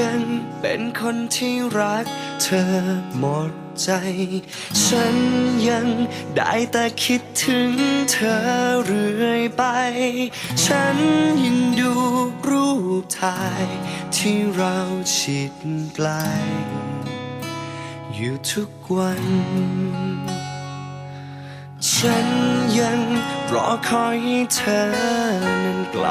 ยังเป็นคนที่รักเธอหมดใจ ฉันยังได้แต่คิดถึงเธอเรื่อยไป ฉันยังดูรูปถ่ายที่เราชิดไกล อยู่ทุกวัน ฉันยังรอคอยให้เธอนั้นก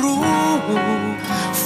้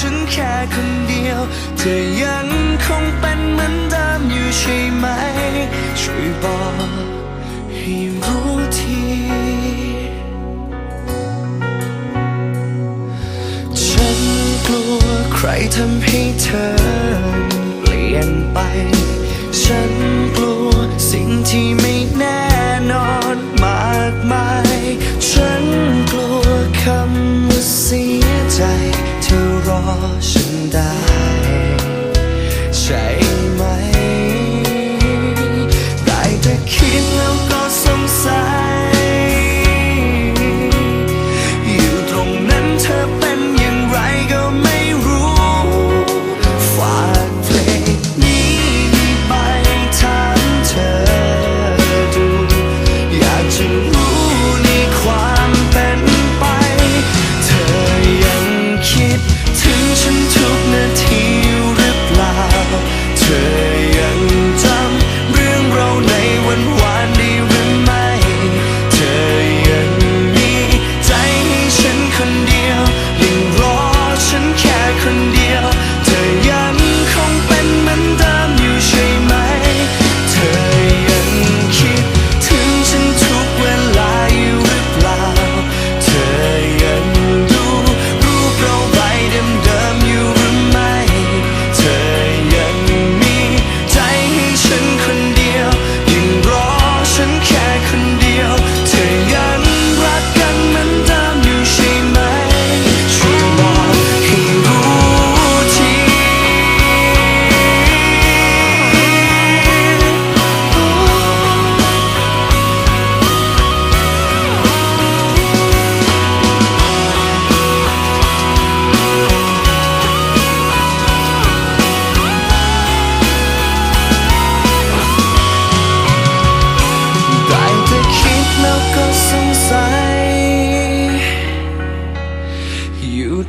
ฉันแค่คนเดียว เธอยังคงเป็นเหมือนเดิมอยู่ใช่ไหม ช่วยบอกให้รู้ทีฉันกลัวใครทำให้เธอ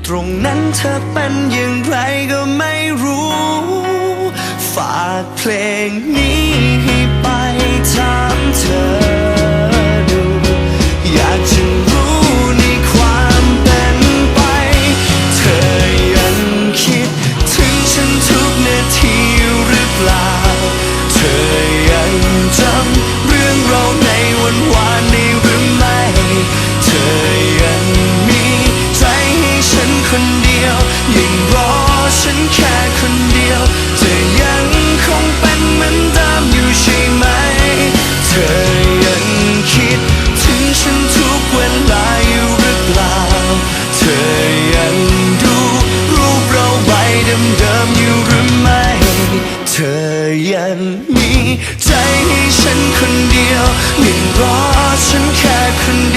ตรงนั้นเธอเป็นอย่างไรก็ไม่รู้ ฝากเพลงนี้ มีใจให้ฉันคนเดียวยังรอฉันแค่คนเดียว